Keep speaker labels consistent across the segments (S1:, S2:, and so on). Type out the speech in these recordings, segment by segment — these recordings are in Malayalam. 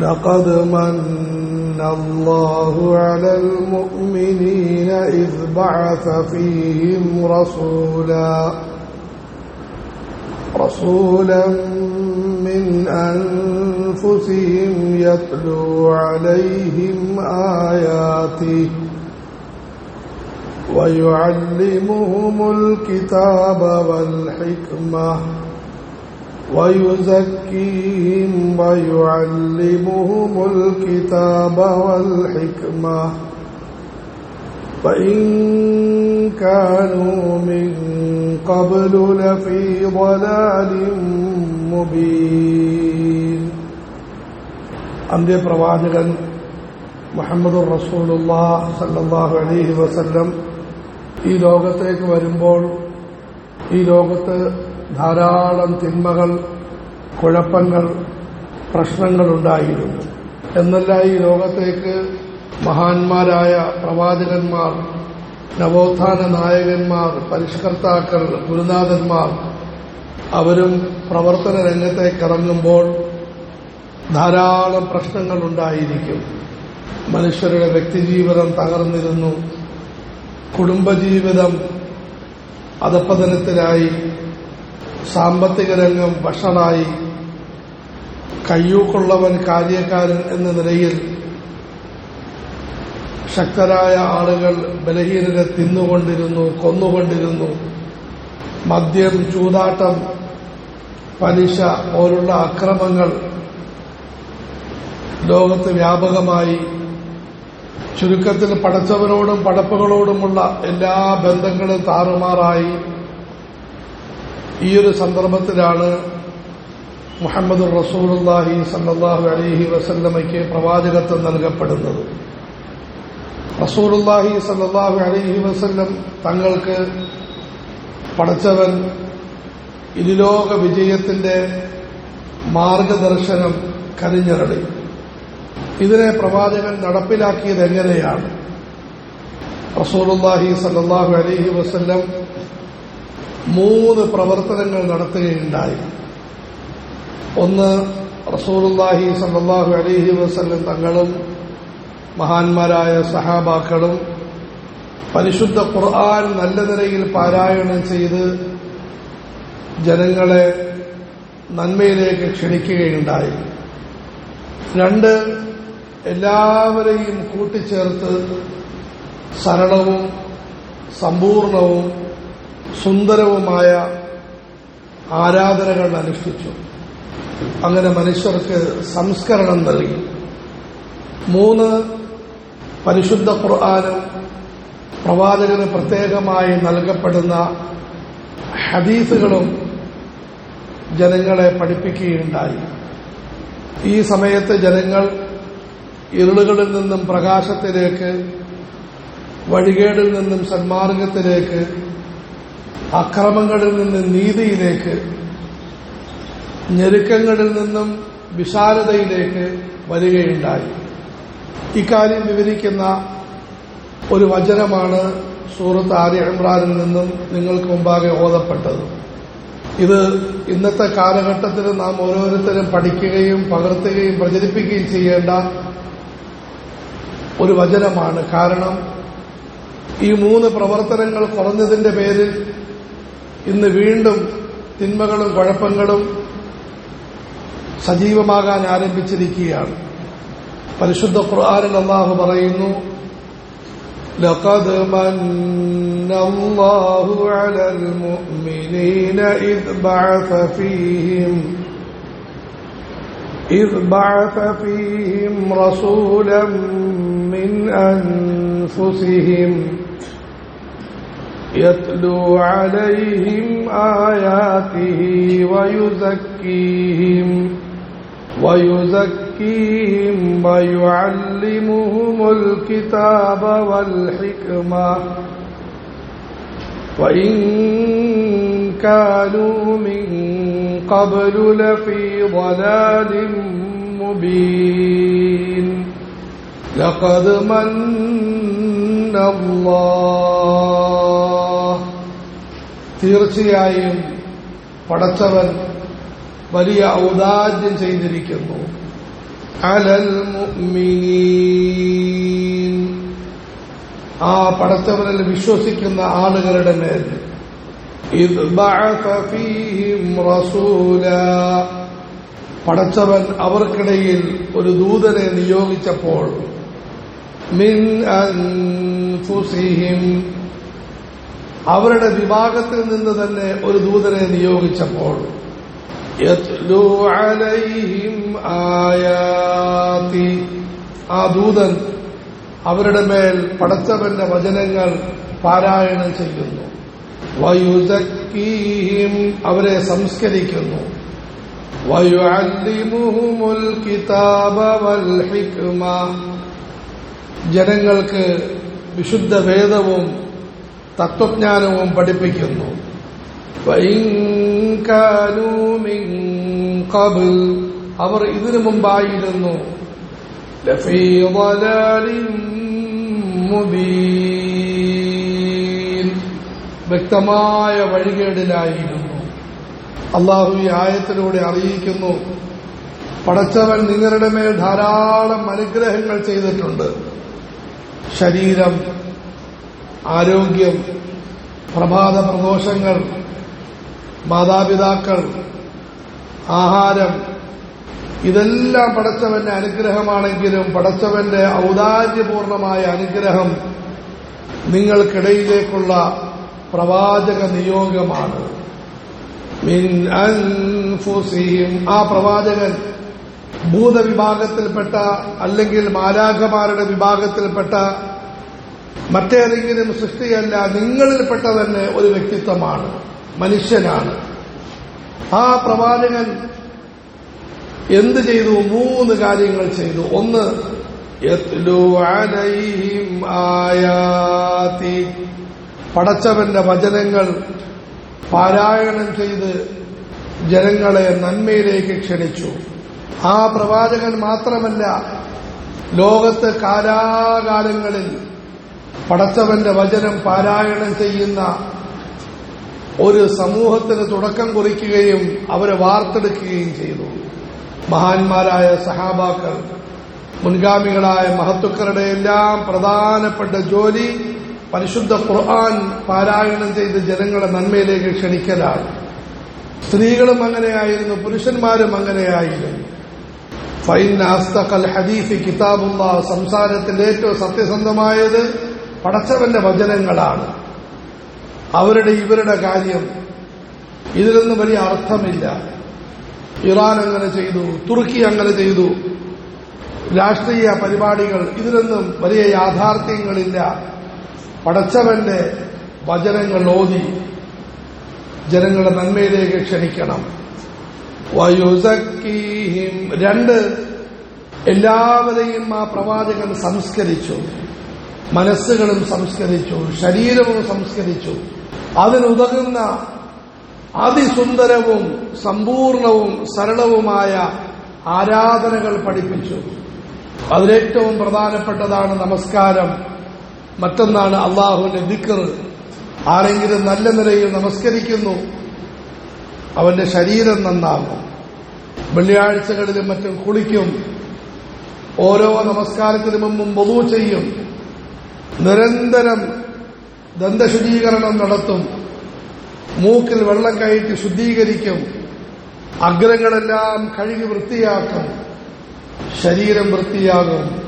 S1: لقد من الله على المؤمنين إذ بعث فيهم رسولا رسولا من أنفسهم يتلو عليهم آياته ويعلمهم الكتاب والحكمة. ويزكيهم ويعلمهم الكتاب والحكمة فإن كانوا من قبل لفي ضلال مبين അന്ത്യപ്രവാചകൻ മുഹമ്മദ് റസൂലുള്ള സല്ലാഹു അലൈഹി വസല്ലം ഈ ലോകത്തേക്ക് വരുമ്പോൾ ഈ ലോകത്ത് ധാരാളം തിന്മകൾ കുഴപ്പങ്ങൾ പ്രശ്നങ്ങളുണ്ടായിരുന്നു. എന്നല്ല ഈ ലോകത്തേക്ക് മഹാന്മാരായ പ്രവാചകന്മാർ നവോത്ഥാന നായകന്മാർ പരിഷ്കർത്താക്കൾ ഗുരുനാഥന്മാർ അവരും പ്രവർത്തന രംഗത്തേക്ക് ഇറങ്ങുമ്പോൾ ധാരാളം പ്രശ്നങ്ങൾ ഉണ്ടായിരിക്കും. മനുഷ്യരുടെ വ്യക്തിജീവിതം തകർന്നിരുന്നു. കുടുംബജീവിതം അധപ്പതനത്തിലായി സാമ്പത്തിക രംഗം വഷളായി. കയ്യൂക്കുള്ളവൻ കാര്യക്കാരൻ എന്ന നിലയിൽ ശക്തരായ ആളുകൾ ബലഹീനരെ തിന്നുകൊണ്ടിരുന്നു കൊന്നുകൊണ്ടിരുന്നു. മദ്യം ചൂതാട്ടം പലിശ പോലുള്ള അക്രമങ്ങൾ ലോകത്ത് വ്യാപകമായി. ചുരുക്കത്തിൽ പടച്ചവനോടും പടപ്പുകളോടുമുള്ള എല്ലാ ബന്ധങ്ങളും താറുമാറായി. ഈയൊരു സന്ദർഭത്തിലാണ് മുഹമ്മദ് റസൂലുല്ലാഹി സല്ലാഹു അലഹി വസല്ലമയ്ക്ക് പ്രവാചകത്വം നൽകപ്പെടുന്നത്. റസൂലുല്ലാഹി സല്ലാഹു അലഹി വസല്ലം തങ്ങൾക്ക് പഠിച്ചവൻ ഇരുലോക വിജയത്തിന്റെ മാർഗദർശനം കരിഞ്ഞരളി ഇതിനെ പ്രവാചകൻ നടപ്പിലാക്കിയത് എങ്ങനെയാണ്? റസൂലുല്ലാഹി സല്ലാഹു അലഹി വസല്ലം മൂന്ന് പ്രവർത്തനങ്ങൾ നടത്തുകയുണ്ടായി. ഒന്ന് റസൂലുല്ലാഹി സല്ലാഹു അലഹി വസല്ലം തങ്ങളും മഹാന്മാരായ സഹാബാക്കളും പരിശുദ്ധ ഖുർആൻ നല്ല നിലയിൽ പാരായണം ചെയ്ത് ജനങ്ങളെ നന്മയിലേക്ക് ക്ഷണിക്കുകയുണ്ടായി. രണ്ട് എല്ലാവരെയും കൂട്ടിച്ചേർത്ത് സരളവും സമ്പൂർണവും സുന്ദരവുമായ ആരാധനകൾ അനുഷ്ഠിച്ചു. അങ്ങനെ മനുഷ്യർക്ക് സംസ്കരണം നൽകി. മൂന്ന് പരിശുദ്ധ ഖുർആാനും പ്രവാചകന് പ്രത്യേകമായി നൽകപ്പെടുന്ന ഹദീസുകളും ജനങ്ങളെ പഠിപ്പിക്കുകയുണ്ടായി. ഈ സമയത്ത് ജനങ്ങൾ ഇരുളുകളിൽ നിന്നും പ്രകാശത്തിലേക്ക് വഴികേടിൽ നിന്നും സന്മാർഗത്തിലേക്ക് അക്രമങ്ങളിൽ നിന്നും നീതിയിലേക്ക് ഞെരുക്കങ്ങളിൽ നിന്നും വിശാലതയിലേക്ക് വരികയുണ്ടായി. ഇക്കാര്യം വിവരിക്കുന്ന ഒരു വചനമാണ് സൂറത്ത് ആര്യ ഇമ്രാനിൽ നിന്നും നിങ്ങൾക്ക് മുമ്പാകെ ഓതപ്പെട്ടത്. ഇത് ഇന്നത്തെ കാലഘട്ടത്തിൽ നാം ഓരോരുത്തരും പഠിക്കുകയും പകർത്തുകയും പ്രചരിപ്പിക്കുകയും ചെയ്യേണ്ട ഒരു വചനമാണ്. കാരണം ഈ മൂന്ന് പ്രവർത്തനങ്ങൾ കുറഞ്ഞതിന്റെ പേരിൽ ഇന്ന് വീണ്ടും തിന്മകളും കുഴപ്പങ്ങളും സജീവമാകാൻ ആരംഭിച്ചിരിക്കുകയാണ് പരിശുദ്ധ ഖുർആാനിൽ അള്ളാഹു പറയുന്നു لقد من الله على المؤمنين إذ بعث فيهم إذ بعث فيهم رسولا من أنفسهم يتلو عليهم آياته ويزكيهم ويزكيهم ويعلمهم الكتاب والحكمة وإن كانوا من قبل لفي ضلال مبين لقد من الله തീർച്ചയായും പടച്ചവൻ വലിയ ഔദാര്യം ചെയ്തിരിക്കുന്നു. അലൽ മുഅ്മിനീൻ. ആ പടച്ചവനിൽ വിശ്വസിക്കുന്ന ആളുകളുടെ മേൽ. പടച്ചവൻ അവർക്കിടയിൽ ഒരു ദൂതനെ നിയോഗിച്ചപ്പോൾ മിൻ അവരുടെ വിഭാഗത്തിൽ നിന്ന് തന്നെ ഒരു ദൂതനെ നിയോഗിച്ചപ്പോൾ യത്ലു അലൈഹിം ആയാതി ആ ദൂതൻ അവരുടെ മേൽ പടച്ചവന്റെ വചനങ്ങൾ പാരായണം ചെയ്യുന്നു. വയുസക്കീഹിം അവരെ സംസ്കരിക്കുന്നു. വയുഅല്ലിമുഹുമുൽ കിതാബ വൽ ഹിക്മ. ജനങ്ങൾക്ക് വിശുദ്ധ വേദവും തത്വജ്ഞാനവും പഠിപ്പിക്കുന്നു. വഇൻ മിൻ അവർ ഇതിനു മുമ്പായിരുന്നു. വ്യക്തമായ വഴികേടിലായിരുന്നു. അള്ളാഹു ഈ ആയത്തിലൂടെ അറിയിക്കുന്നു. പടച്ചവൻ നിങ്ങളുടെ മേൽ ധാരാളം അനുഗ്രഹങ്ങൾ ചെയ്തിട്ടുണ്ട്. ശരീരം ആരോഗ്യം പ്രഭാത പ്രദോഷങ്ങൾ മാതാപിതാക്കൾ ആഹാരം ഇതെല്ലാം പടച്ചവന്റെ അനുഗ്രഹമാണെങ്കിലും പടച്ചവന്റെ ഔദാര്യപൂർണമായ അനുഗ്രഹം നിങ്ങൾക്കിടയിലേക്കുള്ള പ്രവാചക നിയോഗമാണ്. ആ പ്രവാചകൻ ഭൂതവിഭാഗത്തിൽപ്പെട്ട അല്ലെങ്കിൽ മാലാഖമാരുടെ വിഭാഗത്തിൽപ്പെട്ട മറ്റേതെങ്കിലും സൃഷ്ടിയല്ല നിങ്ങളിൽപ്പെട്ട തന്നെ ഒരു വ്യക്തിത്വമാണ്. മനുഷ്യനാണ്. ആ പ്രവാചകൻ എന്ത് ചെയ്തു? മൂന്ന് കാര്യങ്ങൾ ചെയ്തു. ഒന്ന് പടച്ചവന്റെ വചനങ്ങൾ പാരായണം ചെയ്ത് ജനങ്ങളെ നന്മയിലേക്ക് ക്ഷണിച്ചു. ആ പ്രവാചകൻ മാത്രമല്ല ലോകത്ത് കാലാകാലങ്ങളിൽ പടച്ചവന്റെ വചനം പാരായണം ചെയ്യുന്ന ഒരു സമൂഹത്തിന് തുടക്കം കുറിക്കുകയും അവരെ വാർത്തെടുക്കുകയും ചെയ്തു. മഹാന്മാരായ സഹാബാക്കൾ മുൻഗാമികളായ മഹത്തുക്കളുടെ എല്ലാം പ്രധാനപ്പെട്ട ജോലി പരിശുദ്ധ ഖുർആൻ പാരായണം ചെയ്ത് ജനങ്ങളെ നന്മയിലേക്ക് ക്ഷണിക്കലാണ്. സ്ത്രീകളും അങ്ങനെയായിരുന്നു പുരുഷന്മാരും അങ്ങനെയായിരുന്നു. ഫൈൻ അസ്തഖൽ ഹദീഫ് കിതാബുള്ള സംസാരത്തിന്റെ ഏറ്റവും സത്യസന്ധമായത് പടച്ചവന്റെ വചനങ്ങളാണ്. അവരുടെ ഇവരുടെ കാര്യം ഇതിലൊന്നും വലിയ അർത്ഥമില്ല. ഇറാൻ അങ്ങനെ ചെയ്തു തുർക്കി അങ്ങനെ ചെയ്തു. രാഷ്ട്രീയ പരിപാടികൾ ഇതിലൊന്നും വലിയ യാഥാർത്ഥ്യങ്ങളില്ല. പടച്ചവന്റെ വചനങ്ങൾ ഓതി ജനങ്ങളുടെ നന്മയിലേക്ക് ക്ഷണിക്കണം. വയുസക്കീഹിം രണ്ട് എല്ലാവരെയും ആ പ്രവാചകൻ സംസ്കരിച്ചു. മനസ്സുകളും സംസ്കരിച്ചു. ശരീരവും സംസ്കരിച്ചു. അതിനുതകുന്ന അതിസുന്ദരവും സമ്പൂർണവും സരളവുമായ ആരാധനകൾ പഠിപ്പിച്ചു. അതിലേറ്റവും പ്രധാനപ്പെട്ടതാണ് നമസ്കാരം. മറ്റൊന്നാണ് അള്ളാഹുവിന്റെ ദിക്കർ ആരെങ്കിലും നല്ല നിലയിൽ നമസ്കരിക്കുന്നു അവന്റെ ശരീരം നന്നാകും. വെള്ളിയാഴ്ചകളിലും മറ്റും കുളിക്കും. ഓരോ നമസ്കാരത്തിനും മുമ്പും പൊതു ചെയ്യും. നിരന്തരം ദന്തശുചീകരണം നടത്തും. മൂക്കിൽ വെള്ളം കയറ്റി ശുദ്ധീകരിക്കും. അഗ്രങ്ങളെല്ലാം കഴുകി വൃത്തിയാക്കും. ശരീരം വൃത്തിയാകും.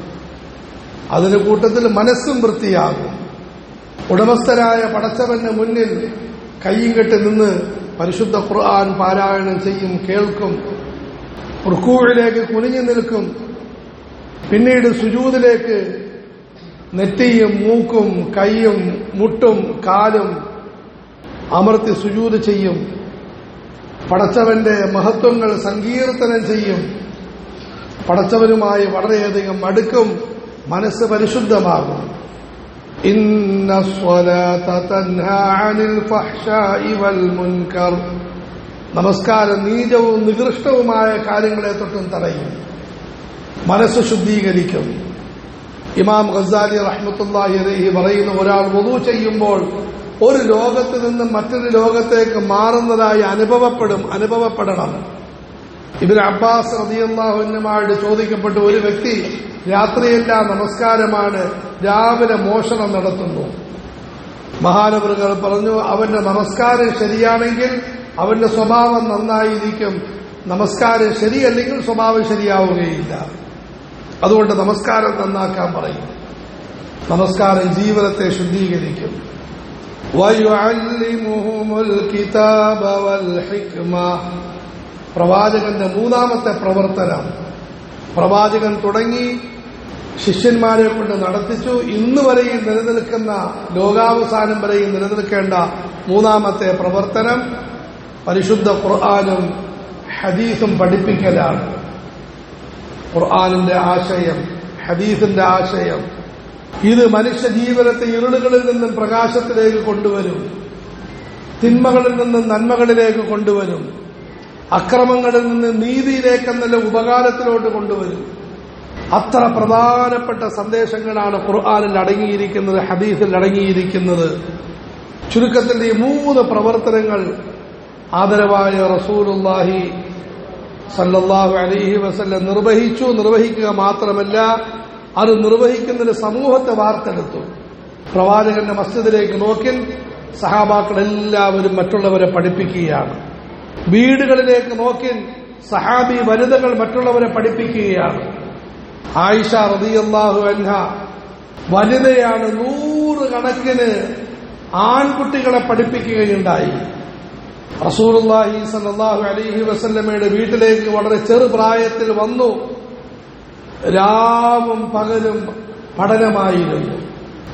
S1: അതിന് കൂട്ടത്തിൽ മനസ്സും വൃത്തിയാകും. ഉടമസ്ഥരായ പടച്ചവന്റെ മുന്നിൽ കയ്യും കെട്ടി നിന്ന് പരിശുദ്ധ ഖുർആൻ പാരായണം ചെയ്യും കേൾക്കും. റുക്കൂഴിലേക്ക് കുനിഞ്ഞു നിൽക്കും. പിന്നീട് സുജൂതിലേക്ക് നെറ്റിയും മൂക്കും കൈയും മുട്ടും കാലും അമർത്തി സുജൂത് ചെയ്യും. പടച്ചവന്റെ മഹത്വങ്ങൾ സങ്കീർത്തനം ചെയ്യും. പടച്ചവനുമായി വളരെയധികം അടുക്കും മനസ്സ് പരിശുദ്ധമാകും. ഇന്ന നമസ്കാരം നീചവും നികൃഷ്ടവുമായ കാര്യങ്ങളെ തൊട്ടും തടയും. മനസ്സ് ശുദ്ധീകരിക്കും. ഇമാം ഖസാലി റഹ്മത്തുല്ലാഹി അലൈഹി പറയുന്ന ഒരാൾ വധു ചെയ്യുമ്പോൾ ഒരു ലോകത്ത് നിന്ന് മറ്റൊരു ലോകത്തേക്ക് മാറുന്നതായി അനുഭവപ്പെടും അനുഭവപ്പെടണം. ഇബിൻ അബ്ബാസ് റതിയല്ലാഹുനുമായിട്ട് ചോദിക്കപ്പെട്ട ഒരു വ്യക്തി രാത്രിയെല്ലാം നമസ്കാരമാണ് രാവിലെ മോഷണം നടത്തുന്നു. മഹാനവറുകൾ പറഞ്ഞു അവന്റെ നമസ്കാരം ശരിയാണെങ്കിൽ അവന്റെ സ്വഭാവം നന്നായിരിക്കും. നമസ്കാരം ശരിയല്ലെങ്കിൽ സ്വഭാവം ശരിയാവുകയില്ല. അതുകൊണ്ട് നമസ്കാരം നന്നാക്കാൻ പറയും. നമസ്കാരം ജീവിതത്തെ ശുദ്ധീകരിക്കും. പ്രവാചകന്റെ മൂന്നാമത്തെ പ്രവർത്തനം. പ്രവാചകൻ തുടങ്ങി ശിഷ്യന്മാരെ കൊണ്ട് നടത്തിച്ചു. ഇന്ന് വരെയും നിലനിൽക്കുന്ന ലോകാവസാനം വരെയും നിലനിൽക്കേണ്ട മൂന്നാമത്തെ പ്രവർത്തനം പരിശുദ്ധ ഖുർആാനും ഹദീസും പഠിപ്പിക്കലാണ്. ഖുർആാനിന്റെ ആശയം ഹദീസിന്റെ ആശയം. ഇത് മനുഷ്യ ജീവിതത്തെ ഇരുളുകളിൽ നിന്നും പ്രകാശത്തിലേക്ക് കൊണ്ടുവരും. തിന്മകളിൽ നിന്നും നന്മകളിലേക്ക് കൊണ്ടുവരും. അക്രമങ്ങളിൽ നിന്ന് നീതിയിലേക്ക് എന്നുള്ള ഉപകാരത്തിലോട്ട് കൊണ്ടുവരും. അത്ര പ്രധാനപ്പെട്ട സന്ദേശങ്ങളാണ് ഖുർആാനിൽ അടങ്ങിയിരിക്കുന്നത് ഹദീസിൽ അടങ്ങിയിരിക്കുന്നത്. ചുരുക്കത്തിൽ ഈ മൂന്ന് പ്രവർത്തനങ്ങൾ ആദരവായ റസൂലുല്ലാഹി സല്ലല്ലാഹു അലൈഹി വസല്ലം നിർവഹിച്ചു. നിർവഹിക്കുക മാത്രമല്ല അത് നിർവഹിക്കുന്നതിന് സമൂഹത്തെ വാർത്തെടുത്തു. പ്രവാചകന്റെ മസ്ജിദിലേക്ക് നോക്കിൽ സഹാബാക്കൾ എല്ലാവരും മറ്റുള്ളവരെ പഠിപ്പിക്കുകയാണ്. വീടുകളിലേക്ക് നോക്കിൽ സഹാബി വനിതകൾ മറ്റുള്ളവരെ പഠിപ്പിക്കുകയാണ്. ആയിഷ റതിയല്ലാഹു അൻഹ വനിതയാണ് നൂറുകണക്കിന് ആൺകുട്ടികളെ പഠിപ്പിക്കുകയുണ്ടായി. റസൂലുള്ളാഹി സല്ലല്ലാഹു അലൈഹി വസല്ലമ്മയുടെ വീട്ടിലേക്ക് വളരെ ചെറുപ്രായത്തിൽ വന്നു. രാവും പകലും പഠനമായിരുന്നു.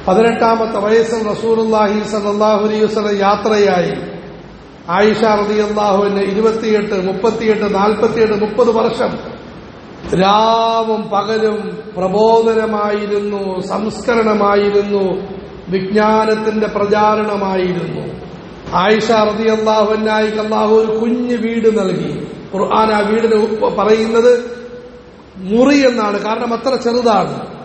S1: പതിനെട്ടാമത്തെ വയസ്സിൽ റസൂലുള്ളാഹി സല്ലാഹു അലൈഹി വസ്ലം യാത്രയായി. ആയിഷ റളിയല്ലാഹുവിന് ഇരുപത്തിയെട്ട് മുപ്പത്തിയെട്ട് നാൽപ്പത്തിയെട്ട് മുപ്പത് വർഷം രാവും പകലും പ്രബോധനമായിരുന്നു സംസ്കരണമായിരുന്നു വിജ്ഞാനത്തിന്റെ പ്രചാരണമായിരുന്നു. ആയിഷ റളിയല്ലാഹുവിനായിക്ക് അള്ളാഹു ഒരു കുഞ്ഞു വീട് നൽകി. ഖുർആൻ ആ വീടിന് പറയുന്നത് മുറി എന്നാണ്. കാരണം അത്ര ചെറുതാണ്.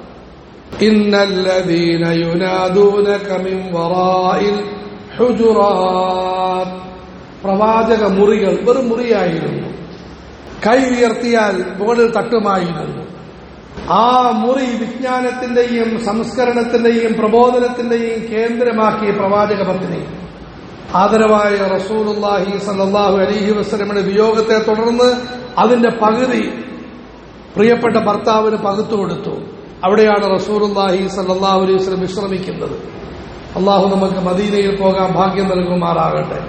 S1: പ്രവാചക മുറികൾ വെറും മുറിയായിരുന്നു. കൈ ഉയർത്തിയാൽ മുകളിൽ തട്ടുമായിരുന്നു. ആ മുറി വിജ്ഞാനത്തിന്റെയും സംസ്കരണത്തിന്റെയും പ്രബോധനത്തിന്റെയും കേന്ദ്രമാക്കി പ്രവാചക പത്നി ആദരവായ റസൂലുല്ലാഹി സല്ലാഹു അലഹി വസ്ലമിന്റെ വിയോഗത്തെ തുടർന്ന് അതിന്റെ പകുതി പ്രിയപ്പെട്ട ഭർത്താവിന് പകുത്തു കൊടുത്തു. അവിടെയാണ് റസൂലുല്ലാഹി സല്ലാഹു അലൈഹി വസ്ലം വിശ്രമിക്കുന്നത്. അള്ളാഹു നമുക്ക് മദീനയിൽ പോകാൻ ഭാഗ്യം നൽകുമാറാകട്ടെ.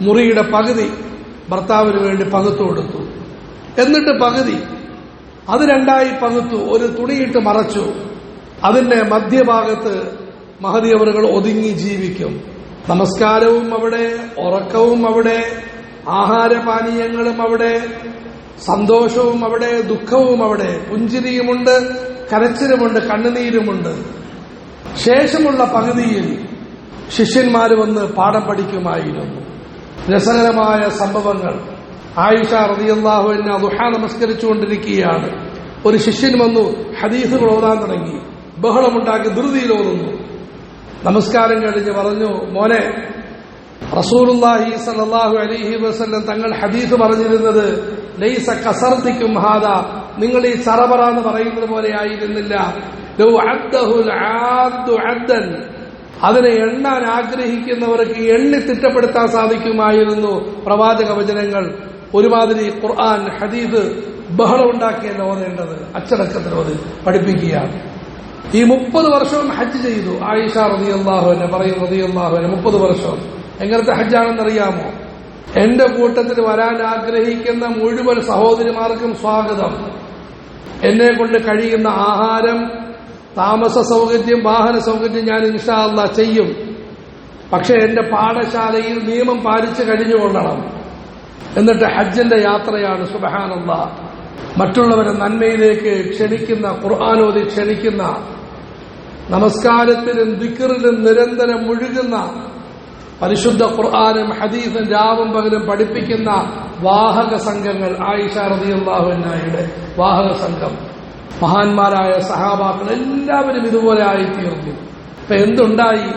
S1: മുറിയുടെ പകുതി ഭർത്താവിന് വേണ്ടി പകുത്തു കൊടുത്തു. എന്നിട്ട് പകുതി അത് രണ്ടായി പകുത്തു. ഒരു തുണിയിട്ട് മറച്ചു. അതിന്റെ മധ്യഭാഗത്ത് മഹതിയവറുകൾ ഒതുങ്ങി ജീവിക്കും. നമസ്കാരവും അവിടെ ഉറക്കവും അവിടെ ആഹാരപാനീയങ്ങളും അവിടെ സന്തോഷവും അവിടെ ദുഃഖവും അവിടെ. പുഞ്ചിരിയുമുണ്ട് കരച്ചിലുമുണ്ട് കണ്ണുനീരുമുണ്ട്. ശേഷമുള്ള പകുതിയിൽ ശിഷ്യന്മാർ വന്ന് പാഠം പഠിക്കുമായിരുന്നു. രസകരമായ സംഭവങ്ങൾ. ആയിഷ റതിയല്ലാഹു എന്നെ ദുഹ നമസ്കരിച്ചുകൊണ്ടിരിക്കുകയാണ്. ഒരു ശിഷ്യൻ വന്നു ഹദീസുകൾ ഓതാൻ തുടങ്ങി. ബഹളമുണ്ടാക്കി ധൃതിയിൽ ഓതുന്നു. നമസ്കാരം കഴിഞ്ഞ് പറഞ്ഞു മോനെ റസൂലുല്ലാഹി സലാഹു അലൈഹി വസല്ലം തങ്ങൾ ഹദീസ് പറഞ്ഞിരുന്നത് ലൈസ കസർത്തിക്കും ഹാദ നിങ്ങൾ ഈ ചറപറ എന്ന് പറയുന്നത് പോലെ ആയിരുന്നില്ല. അതിനെ എണ്ണാൻ ആഗ്രഹിക്കുന്നവർക്ക് എണ്ണി തിട്ടപ്പെടുത്താൻ സാധിക്കുമായിരുന്നു പ്രവാചക വചനങ്ങൾ. ഒരുമാതിരി ഖുർആൻ ഹദീദ് ബഹളം ഉണ്ടാക്കിയല്ല ഓതേണ്ടത്. അച്ചടക്കത്തിൽ ഓതി പഠിപ്പിക്കുകയാണ്. ഈ മുപ്പത് വർഷവും ഹജ്ജ് ചെയ്തു. ആയിഷ റതി എന്നെ പറയും റതി എന്നെ മുപ്പത് വർഷം. എങ്ങനത്തെ ഹജ്ജാണെന്നറിയാമോ? എന്റെ കൂട്ടത്തിൽ വരാൻ ആഗ്രഹിക്കുന്ന മുഴുവൻ സഹോദരിമാർക്കും സ്വാഗതം. എന്നെ കൊണ്ട് കഴിയുന്ന ആഹാരം താമസ സൗകര്യം വാഹന സൗകര്യം ഞാൻ ഇൻഷാല്ല ചെയ്യും. പക്ഷെ എന്റെ പാഠശാലയിൽ നിയമം പാലിച്ചു കഴിഞ്ഞുകൊള്ളണം. എന്നിട്ട് ഹജ്ജിന്റെ യാത്രയാണ് സുബഹാനല്ല. മറ്റുള്ളവരെ നന്മയിലേക്ക് ക്ഷണിക്കുന്ന ഖുർആാനോദി ക്ഷണിക്കുന്ന നമസ്കാരത്തിലും ദിക്കറിലും നിരന്തരം മുഴുകുന്ന പരിശുദ്ധ ഖുർആാനും ഹദീസും രാവും പകലും പഠിപ്പിക്കുന്ന വാഹക സംഘങ്ങൾ ആയിഷ റതിയുള്ളാഹുനായുടെ വാഹക സംഘം മഹാന്മാരായ സഹാബാക്കൾ എല്ലാവരും ഇതുപോലെ ആയിത്തീർന്നു ഇപ്പൊ എന്തുണ്ടായി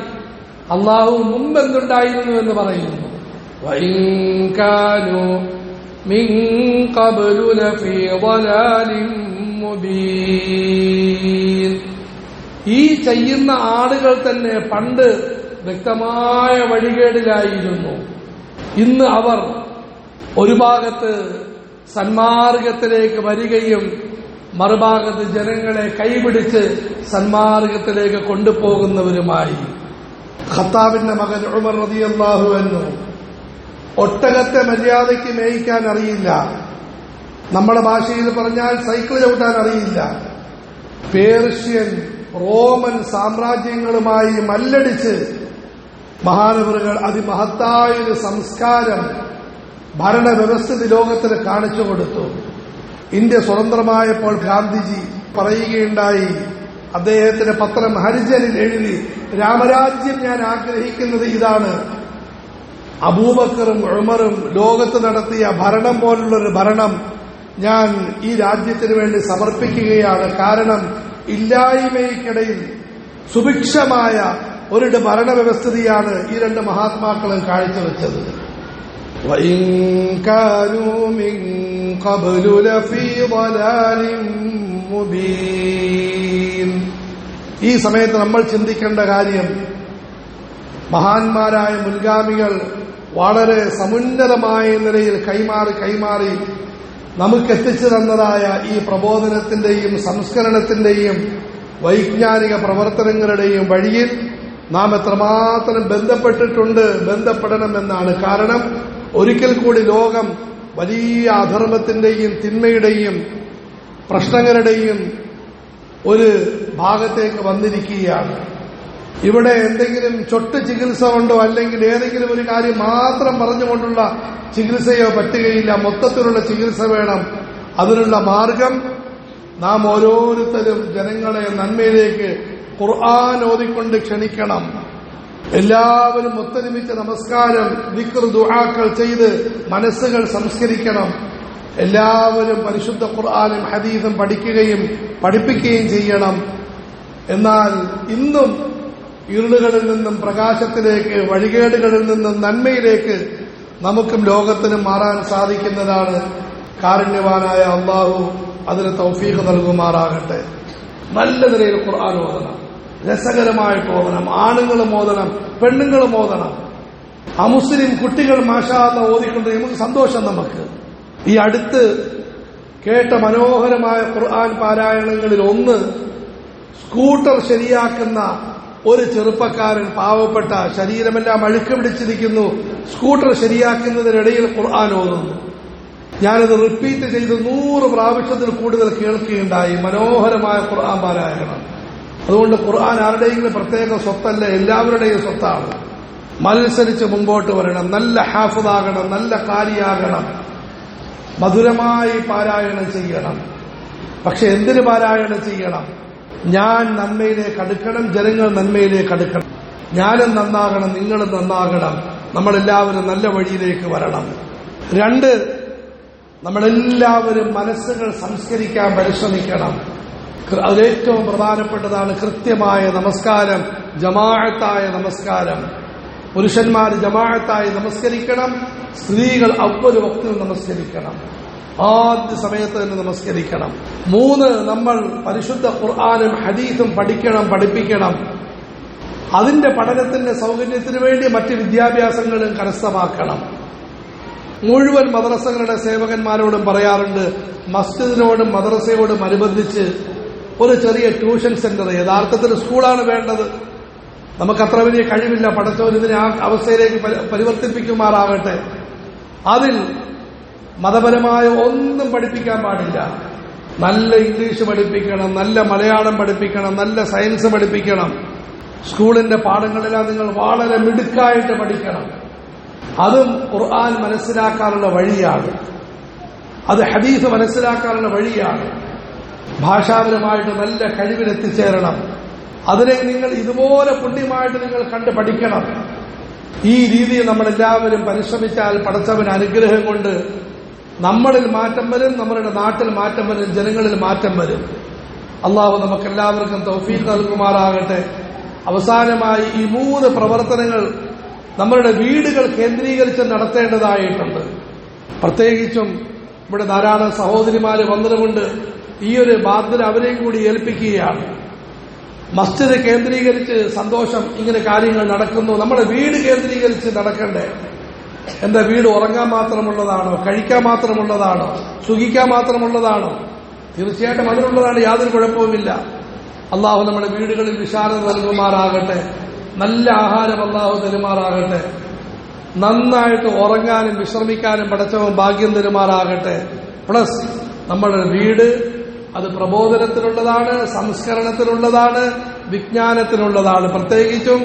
S1: അള്ളാഹു മുമ്പ് എന്തുണ്ടായിരുന്നു എന്ന് പറയുന്നു വൈകാനു من قبل لفي ضلال مبين ഈ ചെയ്യുന്ന ആളുകൾ തന്നെ പണ്ട് വ്യക്തമായ വഴികേടിലായിരുന്നു. ഇന്ന് അവർ ഒരു ഭാഗത്ത് സന്മാർഗത്തിലേക്ക് വരികയും മറുഭാഗത്ത് ജനങ്ങളെ കൈപിടിച്ച് സന്മാർഗത്തിലേക്ക് കൊണ്ടുപോകുന്നവരുമായി. ഖത്താബിന്റെ മകൻ ഉമർ റതിയല്ലാഹു എന്നു ഒട്ടകത്തെ മര്യാദയ്ക്ക് മേയിക്കാൻ അറിയില്ല. നമ്മുടെ ഭാഷയിൽ പറഞ്ഞാൽ സൈക്കിൾ ചവിട്ടാൻ അറിയില്ല. പേർഷ്യൻ റോമൻ സാമ്രാജ്യങ്ങളുമായി മല്ലടിച്ച് മഹാനവറുകൾ അതിമഹത്തായൊരു സംസ്കാരം ഭരണവ്യവസ്ഥിതി ലോകത്തിന് കാണിച്ചു കൊടുത്തു. ഇന്ത്യ സ്വതന്ത്രമായപ്പോൾ ഗാന്ധിജി പറയുകയുണ്ടായി അദ്ദേഹത്തിന്റെ പത്രം ഹരിജനിൽ എഴുതി രാമരാജ്യം ഞാൻ ആഗ്രഹിക്കുന്നത് ഇതാണ്. അബൂബക്കറും ഉമറും ലോകത്ത് നടത്തിയ ഭരണം പോലുള്ളൊരു ഭരണം ഞാൻ ഈ രാജ്യത്തിന് വേണ്ടി സമർപ്പിക്കുകയാണ്. കാരണം ഇല്ലായ്മയ്ക്കിടയിൽ സുഭിക്ഷമായ ഒരു ഭരണ വ്യവസ്ഥിതിയാണ് ഈ രണ്ട് മഹാത്മാക്കളും കാഴ്ചവെച്ചത്. ഈ സമയത്ത് നമ്മൾ ചിന്തിക്കേണ്ട കാര്യം മഹാന്മാരായ മുൻഗാമികൾ വളരെ സമുന്നതമായ നിലയിൽ കൈമാറി കൈമാറി നമുക്ക് എത്തിച്ചു തന്നതായ ഈ പ്രബോധനത്തിന്റെയും സംസ്കരണത്തിന്റെയും വൈജ്ഞാനിക പ്രവർത്തനങ്ങളുടെയും വഴിയിൽ നാം എത്രമാത്രം ബന്ധപ്പെട്ടിട്ടുണ്ട് ബന്ധപ്പെടണമെന്നാണ് കാരണം. ഒരിക്കൽ കൂടി ലോകം വലിയ അധർമ്മത്തിന്റെയും തിന്മയുടെയും പ്രശ്നങ്ങളുടെയും ഒരു ഭാഗത്തേക്ക് വന്നിരിക്കുകയാണ്. ഇവിടെ എന്തെങ്കിലും ചൊട്ട് ചികിത്സ ഉണ്ടോ? അല്ലെങ്കിൽ ഏതെങ്കിലും ഒരു കാര്യം മാത്രം പറഞ്ഞുകൊണ്ടുള്ള ചികിത്സയോ പറ്റുകയില്ല. മൊത്തത്തിലുള്ള ചികിത്സ വേണം. അതിനുള്ള മാർഗം നാം ഓരോരുത്തരും ജനങ്ങളെ നന്മയിലേക്ക് ഖുർആൻ ഓതിക്കൊണ്ട് ക്ഷണിക്കണം. എല്ലാവരും ഒത്തൊരുമിച്ച് നമസ്കാരം ദിക്ർ ദുഹാക്കൾ ചെയ്ത് മനസ്സുകൾ സംസ്കരിക്കണം. എല്ലാവരും പരിശുദ്ധ ഖുർആാനും ഹദീസും പഠിക്കുകയും പഠിപ്പിക്കുകയും ചെയ്യണം. എന്നാൽ ഇന്നും ഇരുളുകളിൽ നിന്നും പ്രകാശത്തിലേക്ക് വഴികേടുകളിൽ നിന്നും നന്മയിലേക്ക് നമുക്കും ലോകത്തിനും മാറാൻ സാധിക്കുന്നതാണ് കാരുണ്യവാനായ അള്ളാഹു അതിന് തൗഫീഖ് നൽകുമാറാകട്ടെ. നല്ല നിലയിൽ ഖുർആൻ ഓതണം രസകരമായിട്ട് ഓതണം ആണുങ്ങളും ഓതണം പെണ്ണുങ്ങളും ഓതണം. അമുസ്ലിം കുട്ടികൾ മാഷാന്ന് ഓതിക്കൊണ്ട് നമുക്ക് സന്തോഷം നമുക്ക്. ഈ അടുത്ത് കേട്ട മനോഹരമായ ഖുർആൻ പാരായണങ്ങളിൽ ഒന്ന് സ്കൂട്ടർ ശരിയാക്കുന്ന ഒരു ചെറുപ്പക്കാരൻ പാവപ്പെട്ട ശരീരമെല്ലാം അഴുക്ക് പിടിച്ചിരിക്കുന്നു. സ്കൂട്ടർ ശരിയാക്കുന്നതിനിടയിൽ ഖുർആൻ ഓതുന്നു. ഞാനത് റിപ്പീറ്റ് ചെയ്ത് നൂറ് പ്രാവശ്യത്തിൽ കൂടുതൽ കേൾക്കുകയുണ്ടായി. മനോഹരമായ ഖുർആൻ പാരായണം. അതുകൊണ്ട് ഖുർആൻ ആരുടെയെങ്കിലും പ്രത്യേക സ്വത്തല്ല എല്ലാവരുടെയും സ്വത്താണ്. മത്സരിച്ച് മുമ്പോട്ട് വരണം. നല്ല ഹാഫിദാകണം നല്ല കാരിയാകണം. മധുരമായി പാരായണം ചെയ്യണം. പക്ഷെ എന്തിന് പാരായണം ചെയ്യണം? ഞാൻ നന്മയിലേക്ക് അടുക്കണം ജനങ്ങൾ നന്മയിലേക്ക് അടുക്കണം. ഞാനും നന്നാകണം നിങ്ങളും നന്നാകണം. നമ്മളെല്ലാവരും നല്ല വഴിയിലേക്ക് വരണം. രണ്ട് നമ്മളെല്ലാവരും മനസ്സുകൾ സംസ്കരിക്കാൻ പരിശ്രമിക്കണം. അതിലേറ്റവും പ്രധാനപ്പെട്ടതാണ് കൃത്യമായ നമസ്കാരം ജമാഅത്തായ നമസ്കാരം. പുരുഷന്മാർ ജമാഅത്തായി നമസ്കരിക്കണം സ്ത്രീകൾ അവർ വക്തിൽ നമസ്കരിക്കണം. ആദ്യ സമയത്ത് തന്നെ നമസ്കരിക്കണം. മൂന്ന് നമ്മൾ പരിശുദ്ധ ഖുർആാനും ഹദീസും പഠിക്കണം പഠിപ്പിക്കണം. അതിന്റെ പഠനത്തിന്റെ സൗകര്യത്തിന് വേണ്ടി മറ്റ് വിദ്യാഭ്യാസങ്ങളും കരസ്ഥമാക്കണം. മുഴുവൻ മദ്രസകളുടെ സേവകന്മാരോടും പറയാറുണ്ട് മസ്ജിദിനോടും മദ്രസയോടും അനുബന്ധിച്ച് ഒരു ചെറിയ ട്യൂഷൻ സെന്റർ യഥാർത്ഥത്തിൽ സ്കൂളാണ് വേണ്ടത്. നമുക്ക് അത്ര വലിയ കഴിവില്ല പഠിച്ചവർ ഇതിനെ ആ അവസ്ഥയിലേക്ക് പരി- പരിവർത്തിപ്പിക്കുമാറാകട്ടെ. അതിൽ മതപരമായ ഒന്നും പഠിപ്പിക്കാൻ പാടില്ല. നല്ല ഇംഗ്ലീഷ് പഠിപ്പിക്കണം നല്ല മലയാളം പഠിപ്പിക്കണം നല്ല സയൻസ് പഠിപ്പിക്കണം. സ്കൂളിന്റെ പാഠങ്ങളെല്ലാം നിങ്ങൾ വളരെ മിടുക്കായിട്ട് പഠിക്കണം. അതും ഖുർആൻ മനസ്സിലാക്കാനുള്ള വഴിയാണ്. അത് ഹദീസ് മനസ്സിലാക്കാനുള്ള വഴിയാണ്. ഭാഷാപരമായിട്ട് നല്ല കഴിവിലെത്തിച്ചേരണം. അതിനെ നിങ്ങൾ ഇതുപോലെ പുണ്യമായിട്ട് നിങ്ങൾ കണ്ട് പഠിക്കണം. ഈ രീതിയിൽ നമ്മളെല്ലാവരും പരിശ്രമിച്ചാൽ പഠിച്ചവൻ അനുഗ്രഹം കൊണ്ട് നമ്മളിൽ മാറ്റം വരും നമ്മുടെ നാട്ടിൽ മാറ്റം വരും ജനങ്ങളിൽ മാറ്റം വരും. അള്ളാഹു നമുക്കെല്ലാവർക്കും തൗഫീഖ് നൽകുമാറാകട്ടെ. അവസാനമായി ഈ മൂന്ന് പ്രവർത്തനങ്ങൾ നമ്മളുടെ വീടുകൾ കേന്ദ്രീകരിച്ച് നടത്തേണ്ടതായിട്ടുണ്ട്. പ്രത്യേകിച്ചും ഇവിടെ ധാരാളം സഹോദരിമാർ വന്നതുകൊണ്ട് ഈ ഒരു ബാധ്യത അവരെയും കൂടി ഏൽപ്പിക്കുകയാണ്. മസ്ജിദ് കേന്ദ്രീകരിച്ച് സന്തോഷം ഇങ്ങനെ കാര്യങ്ങൾ നടക്കുന്നു. നമ്മുടെ വീട് കേന്ദ്രീകരിച്ച് നടക്കണ്ടേ? എന്റെ വീട് ഉറങ്ങാൻ മാത്രമുള്ളതാണോ? കഴിക്കാൻ മാത്രമുള്ളതാണോ? സുഖിക്കാൻ മാത്രമുള്ളതാണോ? തീർച്ചയായിട്ടും അതിനുള്ളതാണ് യാതൊരു കുഴപ്പവുമില്ല. അള്ളാഹു നമ്മുടെ വീടുകളിൽ വിശാലത നൽകുമാറാകട്ടെ. നല്ല ആഹാരം അള്ളാഹു തരുമാറാകട്ടെ. നന്നായിട്ട് ഉറങ്ങാനും വിശ്രമിക്കാനും പടച്ചവൻ ഭാഗ്യം തരുമാറാകട്ടെ. പ്ലസ് നമ്മുടെ വീട് അത് പ്രബോധനത്തിനുള്ളതാണ് സംസ്കരണത്തിനുള്ളതാണ് വിജ്ഞാനത്തിനുള്ളതാണ് പ്രത്യേകിച്ചും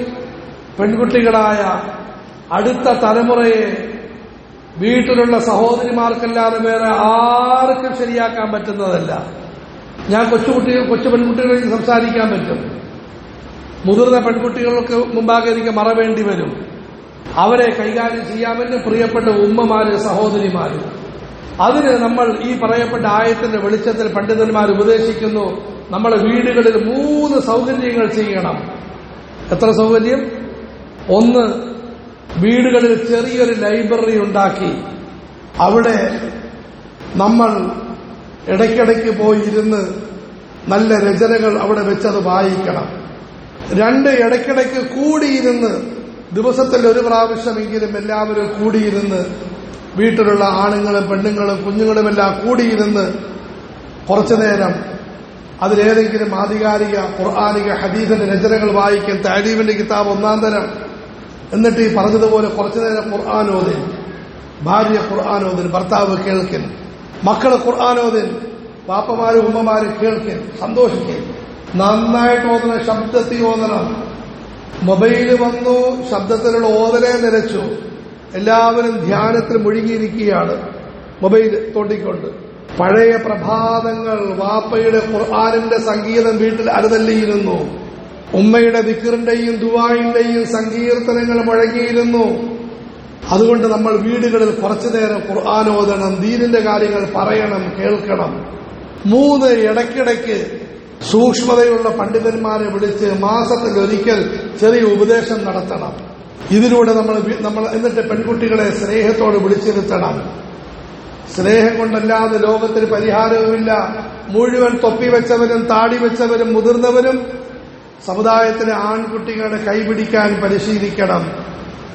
S1: പെൺകുട്ടികളായ അടുത്ത തലമുറയെ വീട്ടിലുള്ള സഹോദരിമാർക്കല്ലാതെ വേറെ ആർക്കും ശരിയാക്കാൻ പറ്റുന്നതല്ല. ഞാൻ കൊച്ചുകുട്ടികൾ കൊച്ചു പെൺകുട്ടികളിൽ സംസാരിക്കാൻ പറ്റും. മുതിർന്ന പെൺകുട്ടികൾക്ക് മുമ്പാകെ എനിക്ക് മറവേണ്ടി വരും. അവരെ കൈകാര്യം ചെയ്യാമെന്ന് പ്രിയപ്പെട്ട ഉമ്മമാര് സഹോദരിമാര്. അതിന് നമ്മൾ ഈ പറയപ്പെട്ട ആയത്തിന്റെ വെളിച്ചത്തിൽ പണ്ഡിതന്മാർ ഉപദേശിക്കുന്നു നമ്മളെ വീടുകളിൽ മൂന്ന് സൗകര്യങ്ങൾ ചെയ്യണം. എത്ര സൗകര്യം? ഒന്ന് വീടുകളിൽ ചെറിയൊരു ലൈബ്രറി ഉണ്ടാക്കി. അവിടെ നമ്മൾ ഇടയ്ക്കിടയ്ക്ക് പോയി ഇരുന്ന് നല്ല രചനകൾ അവിടെ വെച്ചത് വായിക്കണം. രണ്ട് ഇടയ്ക്കിടയ്ക്ക് കൂടിയിരുന്ന് ദിവസത്തിൽ ഒരു പ്രാവശ്യമെങ്കിലും എല്ലാവരും കൂടിയിരുന്ന് വീട്ടിലുള്ള ആണുങ്ങളും പെണ്ണുങ്ങളും കുഞ്ഞുങ്ങളുമെല്ലാം കൂടിയിരുന്ന് കുറച്ചു നേരം അതിലേതെങ്കിലും ആധികാരിക ഖുർആാനിക ഹദീസിന്റെ രചനകൾ വായിക്കും താലീമിന്റെ കിതാബ് ഒന്നാം തരം എന്നിട്ട് ഈ പറഞ്ഞതുപോലെ കുറച്ചു നേരം ഖുർആാനോദിൻ ഭാര്യ ഖുർആാനോദിൻ ഭർത്താവ് കേൾക്കൻ മക്കൾ ഖുർആാനോദിൻ പാപ്പമാര് ഉമ്മമാര് കേൾക്കൻ സന്തോഷിക്കൻ നന്നായിട്ട് ഓതണം ശബ്ദത്തിൽ ഓതണം. മൊബൈൽ വന്നു ശബ്ദത്തിലുള്ള ഓതലെ നിലച്ചു. എല്ലാവരും ധ്യാനത്തിൽ മുഴുകിയിരിക്കുകയാണ്. മൊബൈൽ തോണ്ടിക്കൊണ്ട്. പഴയ പ്രഭാതങ്ങൾ വാപ്പയുടെ ഖുർആാനിന്റെ സംഗീതം വീട്ടിൽ അരുതല്ലിയിരുന്നു ഉമ്മയുടെ ദിക്കറിന്റെയും ദുവായിന്റെയും സങ്കീർത്തനങ്ങൾ മുഴങ്ങിയിരുന്നു അതുകൊണ്ട് നമ്മൾ വീടുകളിൽ കുറച്ചു നേരം ഖുർആൻ ഓതണം ദീനിന്റെ കാര്യങ്ങൾ പറയണം കേൾക്കണം. മൂന്ന് ഇടയ്ക്കിടയ്ക്ക് സൂക്ഷ്മതയുള്ള പണ്ഡിതന്മാരെ വിളിച്ച് മാസത്തിൽ ഒരിക്കൽ ചെറിയ ഉപദേശം നടത്തണം. ഇതിലൂടെ നമ്മൾ നമ്മൾ എന്നിട്ട് പെൺകുട്ടികളെ സ്നേഹത്തോട് വിളിച്ചിരുത്തണം. സ്നേഹം കൊണ്ടല്ലാതെ ലോകത്തിന് പരിഹാരവുമില്ല. മുഴുവൻ തൊപ്പി വെച്ചവരും താടി വെച്ചവരും മുതിർന്നവരും സമുദായത്തിലെ ആൺകുട്ടികളെ കൈപിടിക്കാൻ പരിശീലിക്കണം.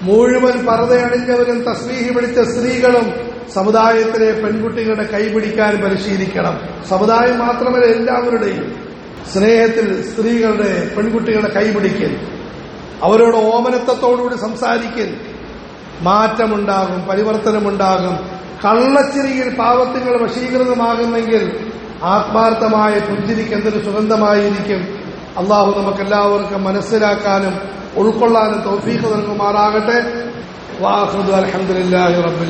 S1: മുഴുവൻ പറതയണിഞ്ഞവരും തസ്ലീഹി പിടിച്ച സ്ത്രീകളും സമുദായത്തിലെ പെൺകുട്ടികളുടെ കൈപിടിക്കാൻ പരിശീലിക്കണം. സമുദായം മാത്രമല്ല എല്ലാവരുടെയും. സ്നേഹത്തിൽ സ്ത്രീകളുടെ പെൺകുട്ടികളുടെ കൈപിടിക്കൽ അവരോട് ഓമനത്വത്തോടുകൂടി സംസാരിക്കൽ. മാറ്റമുണ്ടാകും പരിവർത്തനമുണ്ടാകും. കള്ളച്ചിരിയിൽ പാവത്തുകൾ വശീകൃതമാകുന്നെങ്കിൽ ആത്മാർത്ഥമായ പുഞ്ചിരിക്ക് എന്തൊരു സുഗന്ധമായിരിക്കും. അള്ളാഹു നമുക്കെല്ലാവർക്കും മനസ്സിലാക്കാനും ഉൾക്കൊള്ളാനും തൗഫീഖ് നൽകുമാറാകട്ടെ. വാഹുദ് അലഹമുല്ലാഹി റബ്ബിൽ